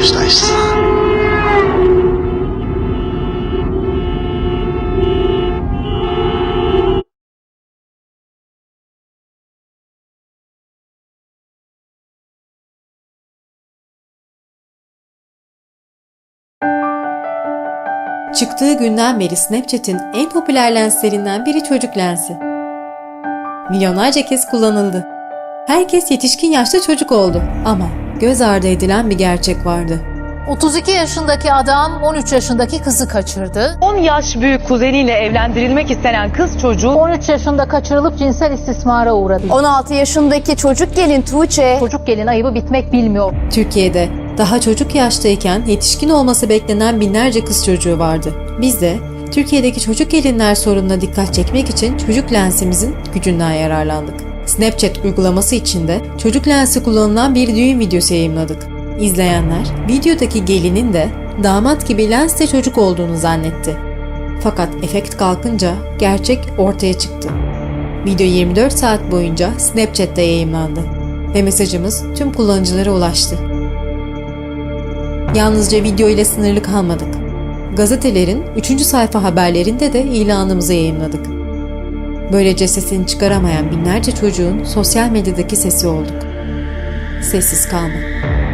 karşılaşsa. Çıktığı günden beri Snapchat'in en popüler lenslerinden biri çocuk lensi. Milyonlarca kez kullanıldı. Herkes yetişkin yaşta çocuk oldu ama göz ardı edilen bir gerçek vardı. 32 yaşındaki adam 13 yaşındaki kızı kaçırdı. 10 yaş büyük kuzeniyle evlendirilmek istenen kız çocuğu 13 yaşında kaçırılıp cinsel istismara uğradı. 16 yaşındaki çocuk gelin Tuğçe Çocuk gelin ayıbı bitmek bilmiyor. Türkiye'de daha çocuk yaştayken yetişkin olması beklenen binlerce kız çocuğu vardı. Biz de Türkiye'deki çocuk gelinler sorununa dikkat çekmek için çocuk lensimizin gücünden yararlandık. Snapchat uygulaması içinde çocuk lensi kullanılan bir düğün videosu yayınladık. İzleyenler videodaki gelinin de damat gibi lensle çocuk olduğunu zannetti. Fakat efekt kalkınca gerçek ortaya çıktı. Video 24 saat boyunca Snapchat'te yayınlandı ve mesajımız tüm kullanıcılara ulaştı. Yalnızca video ile sınırlı kalmadık. Gazetelerin 3. sayfa haberlerinde de ilanımızı yayınladık. Böylece sesini çıkaramayan binlerce çocuğun sosyal medyadaki sesi olduk. Sessiz kalma.